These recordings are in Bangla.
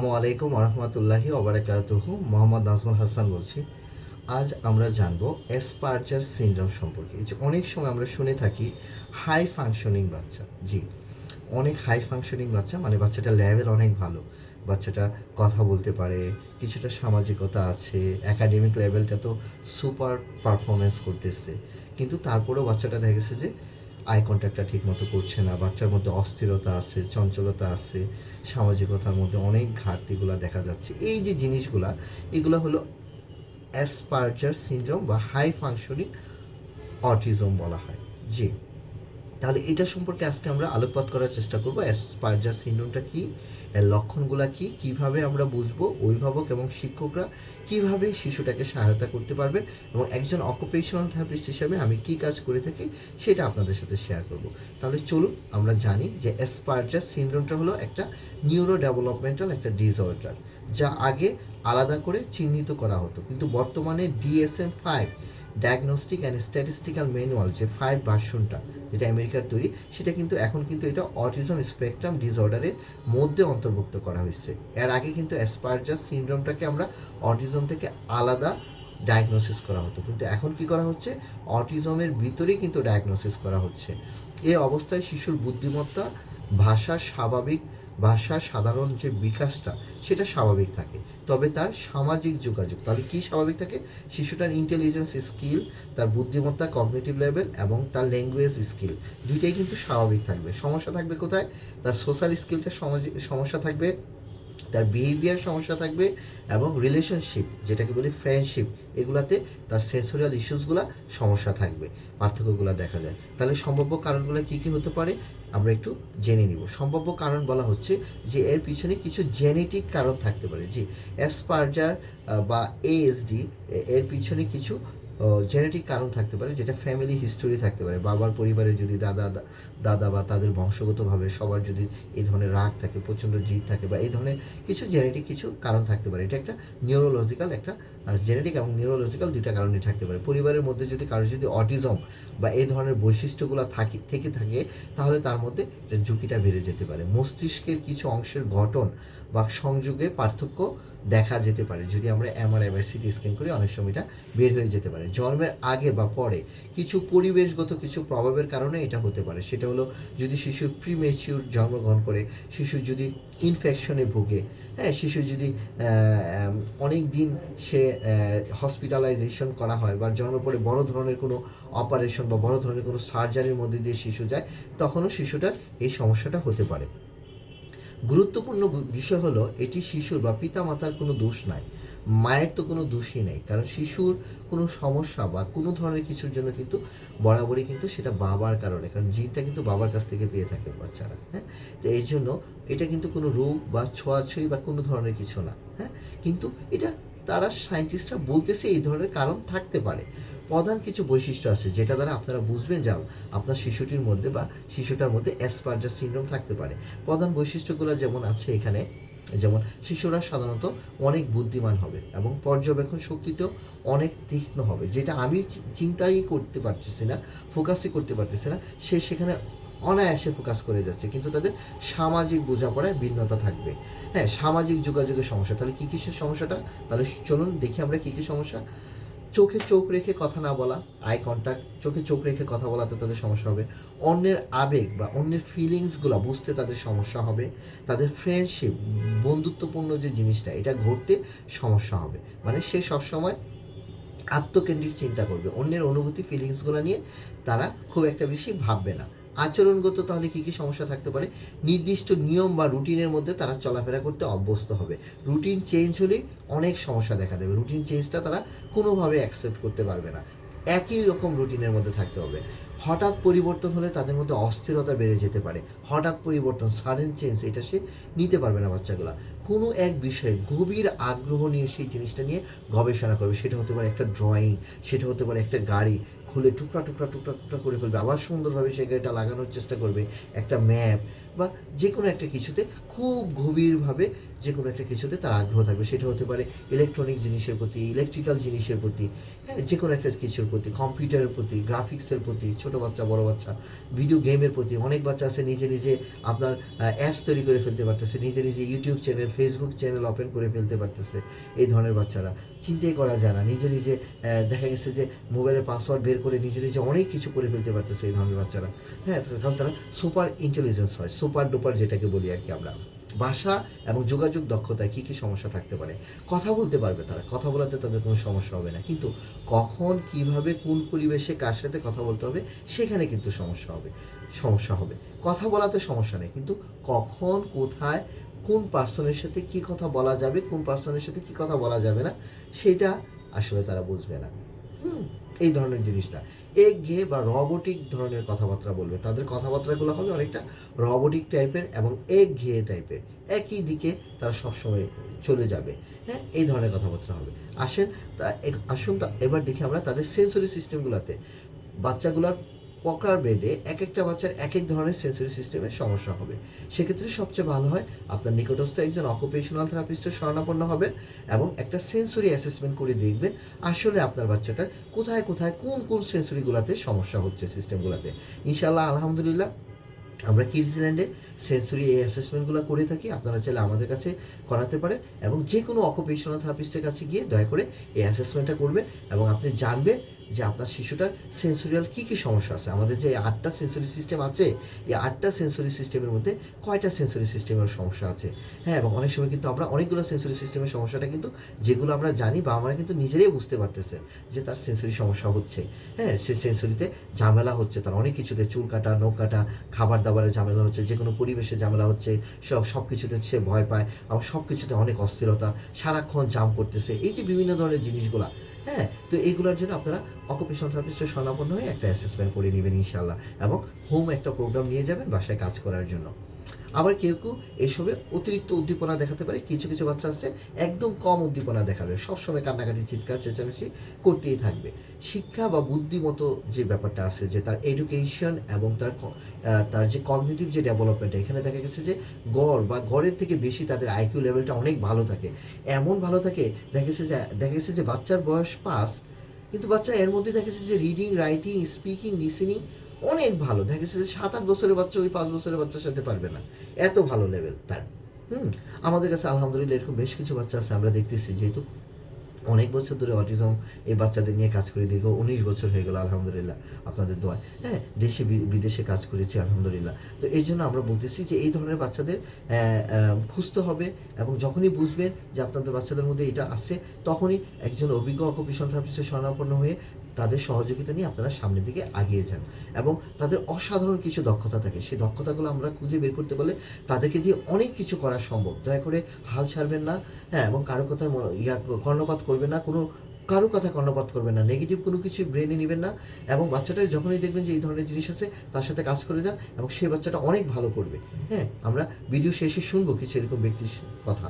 আসসালামু আলাইকুম রহমতুল্লাহি ওবরাকাতুহ। মোহাম্মদ নাজমুল হাসান বলছি। আজ আমরা জানব এসপার্জার সিনড্রোম সম্পর্কে। যে অনেক সময় আমরা শুনে থাকি হাই ফাংশনিং বাচ্চা। জি, অনেক হাই ফাংশনিং বাচ্চা মানে বাচ্চাটা লেভেল অনেক ভালো। বাচ্চাটা কথা বলতে পারে, কিছুটা সামাজিকতা আছে একাডেমিক লেভেলটা তো সুপার পারফরমেন্স করতেছে। কিন্তু তারপরেও বাচ্চাটা দেখা গেছে যে আই কন্ট্যাক্টটা ঠিক মতো করছে না, বাচ্চার মধ্যে অস্থিরতা আছে, চঞ্চলতা আছে, সামাজিকতার মধ্যে অনেক ঘাটতিগুলো দেখা যাচ্ছে। এই যে জিনিসগুলো, এগুলো হলো অ্যাসপার্জার সিনড্রোম বা হাই ফাংশনিং অটিজম বলা হয়। জি। তাহলে এটা সম্পর্কে আজকে আমরা আলোকপাত করার চেষ্টা করব। অ্যাসপার্জার সিনড্রোমটা কি? এর লক্ষণগুলো কি? কীভাবে আমরা বুঝব অভিভাবক এবং শিক্ষকরা কীভাবে শিশুটাকে সহায়তা করতে পারবেন এবং একজন অকুপেশনাল থেরাপিস্ট হিসেবে আমি কি কাজ করে থাকি সেটা আপনাদের সাথে শেয়ার করব। তাহলে চলুন আমরা জানি যে অ্যাসপার্জার সিনড্রোমটা হলো একটা নিউরো ডেভেলপমেন্টাল একটা ডিসঅর্ডার যা আগে আলাদা করে চিহ্নিত করা হতো। কিন্তু বর্তমানে DSM five diagnostic and statistical manual যে ফাইভ ভার্সনটা যেটা আমেরিকার তৈরি, সেটা কিন্তু এখন কিন্তু এটা অটিজম স্পেকট্রাম ডিসঅর্ডারের মধ্যে অন্তর্ভুক্ত করা হয়েছে। এর আগে কিন্তু অ্যাসপার্জার সিনড্রোমটাকে আমরা অটিজম থেকে আলাদা ডায়াগনোসিস করা হতো। কিন্তু এখন কি করা হচ্ছে? অটিজমের ভিতরেই কিন্তু ডায়াগনোসিস করা হচ্ছে। এই অবস্থায় শিশুর বুদ্ধিমত্তা ভাষার স্বাভাবিক ভাষার সাধারণ যে বিকাশটা, সেটা স্বাভাবিক থাকে। তবে তার সামাজিক যোগাযোগ, তাহলে কি স্বাভাবিক থাকে? শিশুটার ইন্টেলিজেন্স স্কিল তার বুদ্ধিমত্তা কগনিটিভ লেভেল এবং তার ল্যাঙ্গুয়েজ স্কিল দুইটাই কিন্তু স্বাভাবিক থাকবে। সমস্যা থাকবে কোথায়? তার সোশ্যাল স্কিলটা সমস্যা থাকবে, তার বিহেভিয়ার সমস্যা থাকবে এবং রিলেশনশিপ যেটাকে বলি ফ্রেন্ডশিপ এগুলাতে তার সেন্সোরিয়াল ইস্যুসগুলো সমস্যা থাকবে, পার্থক্যগুলো দেখা যায়। তাহলে সম্ভাব্য কারণগুলো কী কী হতে পারে? আমরা একটু জেনে নিব। সম্ভাব্য কারণ বলা হচ্ছে যে এর পিছনে কিছু জেনেটিক কারণ থাকতে পারে। জি অ্যাসপার্জার বা এএসডি এর পিছনে কিছু জেনেটিক কারণ থাকতে পারে যেটা ফ্যামিলি হিস্টোরি থাকতে পারে। বাবার পরিবারে যদি দাদা দাদা বা তাদের বংশগতভাবে সবার যদি এই ধরনের রাগ থাকে, প্রচণ্ড জিদ থাকে বা এই ধরনের কিছু জেনেটিক কিছু কারণ থাকতে পারে। এটা একটা নিউরোলজিক্যাল একটা জেনেটিক এবং নিউরোলজিক্যাল দুইটা কারণে থাকতে পারে। পরিবারের মধ্যে যদি কারও যদি অটিজম বা এই ধরনের বৈশিষ্ট্যগুলো থাকে, থেকে থাকে, তাহলে তার মধ্যে ঝুঁকিটা বেড়ে যেতে পারে। মস্তিষ্কের কিছু অংশের গঠন বা সংযোগে পার্থক্য দেখা যেতে পারে। যদি আমরা এমআরআই বা সিটি স্ক্যান করি, অনেক সময় এটা বের হয়ে যেতে পারে। জন্মের আগে বা পরে কিছু পরিবেশগত, কিছু প্রভাবের কারণে এটা হতে পারে। সেটা হলো যদি শিশু প্রিমেচিউর জন্মগ্রহণ করে, শিশু যদি ইনফেকশনে ভোগে হ্যাঁ শিশু যদি অনেক দিন সে হসপিটালাইজেশন করা হয় বা জন্মের পরে বড় ধরনের কোনো অপারেশন বা বড় ধরনের কোনো সার্জারির মধ্যে দিয়ে শিশু যায়, তখনও শিশুটার এই সমস্যাটা হতে পারে। গুরুত্বপূর্ণ বিষয় হলো, এটি শিশুর বা পিতা মাতার কোনো দোষ নাই। মায়ের তো কোনো দোষই নেই, কারণ শিশুর কোনো সমস্যা বা কোনো ধরনের কিছুর জন্য কিন্তু বরাবরই কিন্তু সেটা বাবার কারণে, কারণ জিনটা কিন্তু বাবার কাছ থেকে পেয়ে থাকে বাচ্চারা হ্যাঁ? তো এই জন্য এটা কিন্তু কোনো রোগ বা ছোঁয়াছুঁই বা কোনো ধরনের কিছু না হ্যাঁ? কিন্তু এটা তারা সায়েন্টিস্টরা বলতেছে এই ধরনের কারণ থাকতে পারে। প্রধান কিছু বৈশিষ্ট্য আছে, যেটা দ্বারা আপনারা বুঝবেন যাও আপনার শিশুটির মধ্যে বা শিশুটার মধ্যে অ্যাসপার্জার সিনড্রোম থাকতে পারে। প্রধান বৈশিষ্ট্যগুলো যেমন আছে এখানে, যেমন শিশুরা সাধারণত অনেক বুদ্ধিমান হবে এবং পর্যবেক্ষণ শক্তিতেও অনেক তীক্ষ্ণ হবে। যেটা আমি চিন্তাই করতে পারতেছি না ফোকাসই করতে পারতেছি না, সে সেখানে অনায়াসে ফোকাস করে যাচ্ছে, কিন্তু তাদের সামাজিক বোঝাপড়ায় ভিন্নতা থাকবে। হ্যাঁ সামাজিক যোগাযোগের সমস্যা, তাহলে কী কিসের সমস্যাটা? তাহলে চলুন দেখি আমরা কী কী সমস্যা। চোখে চোখ রেখে কথা না বলা আই কন্ট্যাক্ট চোখে চোখ রেখে কথা বলাতে তাদের সমস্যা হবে। অন্যের আবেগ বা অন্যের ফিলিংসগুলো বুঝতে তাদের সমস্যা হবে। তাদের ফ্রেন্ডশিপ বন্ধুত্বপূর্ণ যে জিনিসটা, এটা ঘটতে সমস্যা হবে। মানে সে সবসময় আত্মকেন্দ্রিক চিন্তা করবে। অন্যের অনুভূতি ফিলিংসগুলো নিয়ে তারা খুব একটা বেশি ভাববে না। আচরণগত তাহলে কী কী সমস্যা থাকতে পারে? নির্দিষ্ট নিয়ম বা রুটিনের মধ্যে তারা চলাফেরা করতে অভ্যস্ত হবে। রুটিন চেঞ্জ হলে অনেক সমস্যা দেখা দেবে। রুটিন চেঞ্জটা তারা কোনোভাবে অ্যাকসেপ্ট করতে পারবে না। একই রকম রুটিনের মধ্যে থাকতে হবে। হঠাৎ পরিবর্তন হলে তাদের মধ্যে অস্থিরতা বেড়ে যেতে পারে। হঠাৎ পরিবর্তন সাডেন চেঞ্জ এটা সে নিতে পারবে না বাচ্চাগুলা। কোনো এক বিষয়ে গভীর আগ্রহ নিয়ে সেই জিনিসটা নিয়ে গবেষণা করবে। সেটা হতে পারে একটা ড্রয়িং সেটা হতে পারে একটা গাড়ি খুলে টুকরা টুকরা টুকরা টুকরা করে ফেলবে। আবার সুন্দরভাবে সেই গাড়িটা লাগানোর চেষ্টা করবে। একটা ম্যাপ বা যে কোনো একটা কিছুতে খুব গভীরভাবে যে কোনো একটা কিছুতে তার আগ্রহ থাকবে। সেটা হতে পারে ইলেকট্রনিক জিনিসের প্রতি ইলেকট্রিক্যাল জিনিসের প্রতি হ্যাঁ যে কোনো একটা কিছুর প্রতি কম্পিউটারের প্রতি গ্রাফিক্সের প্রতি ছোট বাচ্চা, বড় বাচ্চা। ভিডিও গেমের প্রতি অনেক বাচ্চা আছে, নিজে নিজে আপনার অ্যাপস তৈরি করে ফেলতে পারতেছে, নিজে নিজে YouTube channel Facebook channel open করে ফেলতে পারতেছে এই ধরনের বাচ্চারা। চিন্তাই করা যায় না, নিজে নিজে দেখা গেছে যে মোবাইলের পাসওয়ার্ড বের করে নিজে নিজে অনেক কিছু করে ফেলতে পারতেছে এই ধরনের বাচ্চারা। হ্যাঁ কারণ তারা সুপার ইন্টেলিজেন্স হয় সুপার ডুপার যেটাকে বলি আর কি আমরা। ভাষা এবং যোগাযোগ দক্ষতায় কী কী সমস্যা থাকতে পারে? কথা বলতে পারবে তারা, কথা বলাতে তাদের কোনো সমস্যা হবে না। কিন্তু কখন, কীভাবে, কোন পরিবেশে, কার সাথে কথা বলতে হবে, সেখানে কিন্তু সমস্যা হবে সমস্যা হবে। কথা বলাতে সমস্যা নেই, কিন্তু কখন, কোথায়, কোন পার্সনের সাথে কি কথা বলা যাবে, কোন পার্সনের সাথে কি কথা বলা যাবে না, সেটা আসলে তারা বুঝবে না। এই ধরনের জিনিসটা। এক গে বা রবোটিক ধরনের কথাবার্তা বলবে। তাদের কথাবার্তাগুলো হবে অনেকটা রবোটিক টাইপের এবং এক ঘেয়ে টাইপের একই দিকে তারা সবসময় চলে যাবে। হ্যাঁ এই ধরনের কথাবার্তা হবে। আসেন, তা আসুন এবার দেখি আমরা তাদের সেন্সরি সিস্টেমগুলোতে বাচ্চাগুলোর প্রকার বেদে এক একটা বাচ্চার এক এক ধরনের সেন্সরি সিস্টেমের সমস্যা হবে। সেক্ষেত্রে সবচেয়ে ভালো হয় আপনার নিকটস্থ একজন অকুপেশনাল থেরাপিস্টের শরণাপন্ন হবেন এবং একটা সেন্সরি অ্যাসেসমেন্ট করে দেখবেন আসলে আপনার বাচ্চাটার কোথায় কোথায় কোন কোন সেন্সরিগুলোতে সমস্যা হচ্ছে সিস্টেমগুলোতে ইনশাল্লাহ আলহামদুলিল্লাহ, আমরা কিডসল্যান্ডে সেন্সরি এই অ্যাসেসমেন্টগুলো করে থাকি। আপনারা চাইলে আমাদের কাছে করাতে পারেন এবং যে কোনো অকুপেশনাল থেরাপিস্টের কাছে গিয়ে দয়া করে এই অ্যাসেসমেন্টটা করবেন এবং আপনি জানবেন যে আপনার শিশুটার সেন্সরিয়াল কী কী সমস্যা আছে? আমাদের যে আটটা সেন্সরি সিস্টেম আছে, এই আটটা সেন্সরি সিস্টেমের মধ্যে কয়টা সেন্সরি সিস্টেমের সমস্যা আছে? হ্যাঁ এবং অনেক সময় কিন্তু আমরা অনেকগুলো সেন্সরি সিস্টেমের সমস্যাটা কিন্তু যেগুলো আমরা জানি বা আমরা কিন্তু নিজেরাই বুঝতে পারতেছে যে তার সেন্সরি সমস্যা হচ্ছে। হ্যাঁ সে সেন্সরিতে ঝামেলা হচ্ছে, তার অনেক কিছুতে চুল কাটা, নখ কাটা খাবার দাবারের ঝামেলা হচ্ছে, যে কোনো পরিবেশে ঝামেলা হচ্ছে সব সব কিছুতে সে ভয় পায়, আবার সব কিছুতে অনেক অস্থিরতা, সারাক্ষণ জাম করতেছে, এই যে বিভিন্ন ধরনের জিনিসগুলা হ্যাঁ তো এইগুলোর জন্য আপনারা অকুপেশনাল থেরাপিস্টের শরণাপন্ন হয়ে একটা অ্যাসেসমেন্ট করে নেবেন ইনশাল্লাহ এবং হোম একটা প্রোগ্রাম নিয়ে যাবেন বাসায় কাজ করার জন্য। আবার কেউ কেউ এসবে অতিরিক্ত উদ্দীপনা দেখাতে পারে, কিছু কিছু বাচ্চা আছে একদম কম উদ্দীপনা দেখাবে, সবসময় কান্নাকাটি, চিৎকার, চেঁচামেচি করতেই থাকবে। শিক্ষা বা বুদ্ধিমতো যে ব্যাপারটা আছে, যে তার এডুকেশন এবং তার তার যে কগনিটিভ যে ডেভেলপমেন্ট এখানে দেখা গেছে যে গড় বা গড়ের থেকে বেশি তাদের আইকিউ লেভেলটা অনেক ভালো থাকে। এমন ভালো থাকে, দেখা গেছে যে, দেখা গেছে যে বাচ্চার বয়স পাস কিন্তু বাচ্চা এর মধ্যে দেখা গেছে যে রিডিং রাইটিং স্পিকিং লিসেনিং অনেক ভালো। দেখা গেছে যে সাত আট বছরের বাচ্চা ওই পাঁচ বছরের বাচ্চার সাথে পারবে না। এত ভালো লেভেল তার। হুম? আমাদের কাছে আলহামদুলিল্লাহ এরকম বেশ কিছু বাচ্চা আছে আমরা দেখতেছি। যেহেতু অনেক বছর ধরে অটিজম এই বাচ্চাদের নিয়ে কাজ করে, দীর্ঘ উনিশ বছর হয়ে গেল আলহামদুলিল্লাহ আপনাদের দোয়ায়। হ্যাঁ দেশে বিদেশে কাজ করেছি আলহামদুলিল্লাহ। তো এই জন্য আমরা বলতেছি যে এই ধরনের বাচ্চাদের খুঁজতে হবে এবং যখনই বুঝবেন যে আপনাদের বাচ্চাদের মধ্যে এটা আছে, তখনই একজন অভিজ্ঞ অকুপেশন থেরাপিস্টের শরণাপন্ন হয়ে তাদের সহযোগিতা নিয়ে আপনারা সামনের দিকে আগিয়ে যান এবং তাদের অসাধারণ কিছু দক্ষতা থাকে। সেই দক্ষতাগুলো আমরা খুঁজে বের করতে পারলে তাদেরকে দিয়ে অনেক কিছু করা সম্ভব। দয়া করে হাল ছাড়বেন না হ্যাঁ এবং কারও কথায় ইয়া কর্ণপাত করবেন না। কোনো কারও কথা কর্ণপাত করবেন না। নেগেটিভ কোনো কিছু ব্রেনে নেবেন না এবং বাচ্চাটা যখনই দেখবেন যে এই ধরনের জিনিস আছে, তার সাথে কাজ করে যান এবং সেই বাচ্চাটা অনেক ভালো করবে। হ্যাঁ আমরা ভিডিও শেষে শুনব কিছু এরকম ব্যক্তির কথা।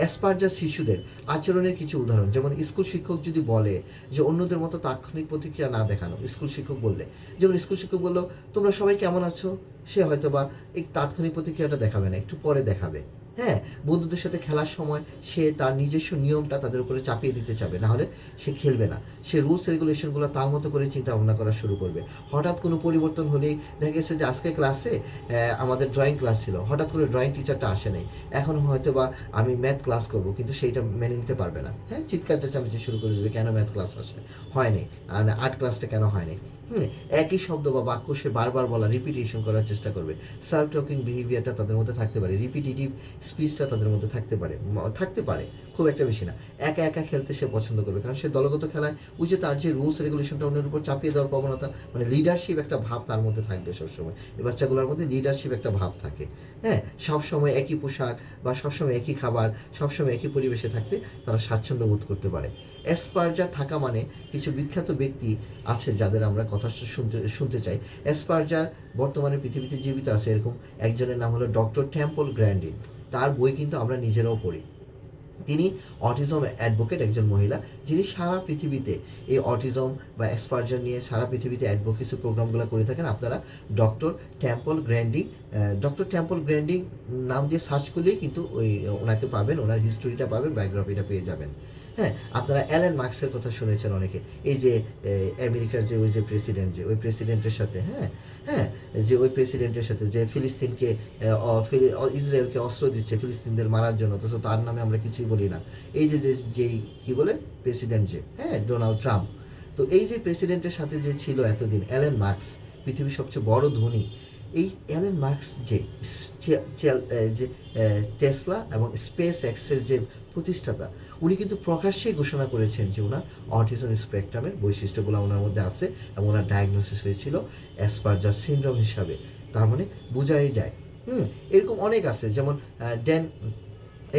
অ্যাসপার্জার শিশুদের আচরণের কিছু উদাহরণ, যেমন স্কুল শিক্ষক যদি বলে যে অন্যদের মতো তাৎক্ষণিক প্রতিক্রিয়া না দেখানো, স্কুল শিক্ষক বললে। যেমন স্কুল শিক্ষক বলল, তোমরা সবাই কেমন আছো? সে হয়তো বা এই তাৎক্ষণিক প্রতিক্রিয়াটা দেখাবে না, একটু পরে দেখাবে। হ্যাঁ বন্ধুদের সাথে খেলার সময় সে তার নিজস্ব নিয়মটা তাদের উপরে চাপিয়ে দিতে চাবে। না হলে সে খেলবে না। সে রুলস রেগুলেশনগুলো তার মতো করে চিন্তা ভাবনা করা শুরু করবে। হঠাৎ কোনো পরিবর্তন হলেই দেখা গেছে যে আজকে ক্লাসে আমাদের ড্রয়িং ক্লাস ছিল। হঠাৎ করে ড্রয়িং টিচারটা আসে নাই। এখন হয়তো বা আমি ম্যাথ ক্লাস করব, কিন্তু সেইটা মেনে নিতে পারবে না। হ্যাঁ চিৎকার চেঁচামেচি শুরু করে দেবে, কেন ম্যাথ ক্লাস আসে? হয়নি আর্ট ক্লাসটা কেন হয়নি একই শব্দ বা বাক্য সে বারবার বলা রিপিটেশন করার চেষ্টা করবে। সেলফ টকিং বিহেভিয়ারটা তাদের মধ্যে থাকতে পারে রিপিটেটিভ স্পিচটা তাদের মধ্যে থাকতে পারে থাকতে পারে, খুব একটা বেশি না। একা একা খেলতে সে পছন্দ করবে, কারণ সে দলগত খেলায় ওই যে তার যে রুলস রেগুলেশনটা অন্যের উপর চাপিয়ে দেওয়ার প্রবণতা মানে লিডারশিপ একটা ভাব তার মধ্যে থাকবে সবসময়। এই বাচ্চাগুলোর মধ্যে লিডারশিপ একটা ভাব থাকে। হ্যাঁ সবসময় একই পোশাক বা সবসময় একই খাবার, সবসময় একই পরিবেশে থাকতে তারা স্বাচ্ছন্দ্য বোধ করতে পারে। অ্যাসপার্জার থাকা মানে কিছু বিখ্যাত ব্যক্তি আছে যাদের আমরা কথা শুনতে শুনতে চাই। অ্যাসপার্জার বর্তমানে পৃথিবীতে জীবিত আছে এরকম। একজনের নাম হলো ডক্টর টেম্পল গ্র্যান্ডিন। তার বই কিন্তু আমরা নিজেরাও পড়ি। তিনি অটিজম অ্যাডভোকেট একজন মহিলা, যিনি সারা পৃথিবীতে এই অটিজম বা এক্সপার্জার নিয়ে সারা পৃথিবীতে অ্যাডভোকেসি প্রোগ্রামগুলো করে থাকেন। আপনারা doctor Temple Grandin doctor Temple Grandin নাম দিয়ে সার্চ করলেই কিন্তু ওই, ওনাকে পাবেন, ওনার হিস্টোরিটা পাবেন বায়োগ্রাফিটা পেয়ে যাবেন। হ্যাঁ আপনারা অ্যালেন মার্কসের কথা শুনেছেন অনেকে। এই যে আমেরিকার যে ওই যে প্রেসিডেন্ট যে ওই প্রেসিডেন্টের সাথে হ্যাঁ হ্যাঁ যে ওই প্রেসিডেন্টের সাথে যে ফিলিস্তিনকে ইসরায়েলকে অস্ত্র দিচ্ছে ফিলিস্তিনদের মারার জন্য অথচ তার নামে আমরা কিছুই বলি না। এই যে যেই কি বলে? প্রেসিডেন্ট যে হ্যাঁ ডোনাল্ড ট্রাম্প তো এই যে প্রেসিডেন্টের সাথে যে ছিল এতদিন অ্যালেন মার্কস পৃথিবীর সবচেয়ে বড় ধনী এই অ্যালেন মার্কস যে যে টেসলা এবং স্পেস এক্সের যে প্রতিষ্ঠাতা, উনি কিন্তু প্রকাশ্যেই ঘোষণা করেছেন যে ওনার অটিজম স্পেকট্রামের বৈশিষ্ট্যগুলো ওনার মধ্যে আছে এবং ওনার ডায়াগনোসিস হয়েছিল অ্যাসপারজার সিনড্রোম হিসাবে। তার মানে বোঝাই যায়। হুম, এরকম অনেক আছে। যেমন ড্যান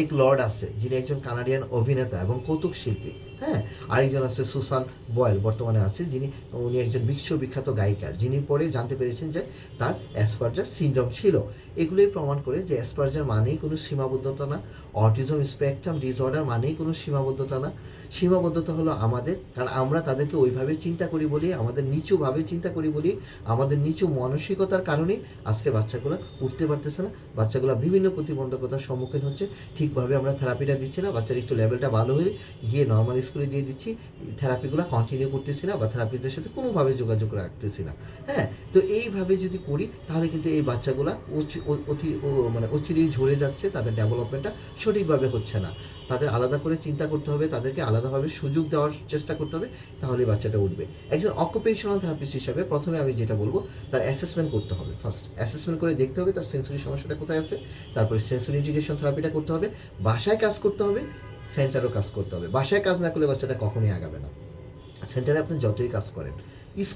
এক লর্ড আছে, যিনি একজন কানাডিয়ান অভিনেতা এবং কৌতুক শিল্পী। হ্যাঁ আরেকজন আছে সুসান বয়েল, বর্তমানে আছে যিনি, উনি একজন বিশ্ববিখ্যাত গায়িকা, যিনি পরে জানতে পেরেছেন যে তার অ্যাসপার্জার সিনড্রোম ছিল। এগুলোই প্রমাণ করে যে অ্যাসপার্জার মানেই কোনো সীমাবদ্ধতা না, অটিজম স্পেকট্রাম ডিসঅর্ডার মানেই কোনো সীমাবদ্ধতা না। সীমাবদ্ধতা হলো আমাদের, কারণ আমরা তাদেরকে ওইভাবে চিন্তা করি বলি, আমাদের নিচুভাবে চিন্তা করি বলি, আমাদের নিচু মানসিকতার কারণে আজকে বাচ্চাগুলো উঠতে পারতেছে না। বাচ্চাগুলো বিভিন্ন প্রতিবন্ধকতার সম্মুখীন হচ্ছে, ঠিকভাবে আমরা থেরাপিটা দিচ্ছি না, বাচ্চার একটু লেভেলটা ভালো হয়ে গিয়ে নর্মাল স্কুলে দিয়ে দিচ্ছি থেরাপিগুলো কন্টিনিউ করতেছি না বা থেরাপিস্টদের সাথে কোনোভাবে যোগাযোগ রাখতেছি না। হ্যাঁ তো এইভাবে যদি করি, তাহলে কিন্তু এই বাচ্চাগুলা অতি মানে অচিরেই ঝরে যাচ্ছে, তাদের ডেভেলপমেন্টটা সঠিকভাবে হচ্ছে না। তাদের আলাদা করে চিন্তা করতে হবে, তাদেরকে আলাদাভাবে সুযোগ দেওয়ার চেষ্টা করতে হবে, তাহলে বাচ্চাটা উঠবে। একজন অকুপেশনাল থেরাপিস্ট হিসাবে প্রথমে আমি যেটা বলব, তার অ্যাসেসমেন্ট করতে হবে ফার্স্ট অ্যাসেসমেন্ট করে দেখতে হবে তার সেন্সরি সমস্যাটা কোথায় আছে, তারপরে সেন্সরি ইন্টিগ্রেশন থেরাপিটা করতে হবে, বাসায় কাজ করতে হবে সেন্টারও কাজ করতে হবে। বাসায় কাজ না করলে বাচ্চাটা কখনোই আগাবে না। সেন্টারে আপনি যতই কাজ করেন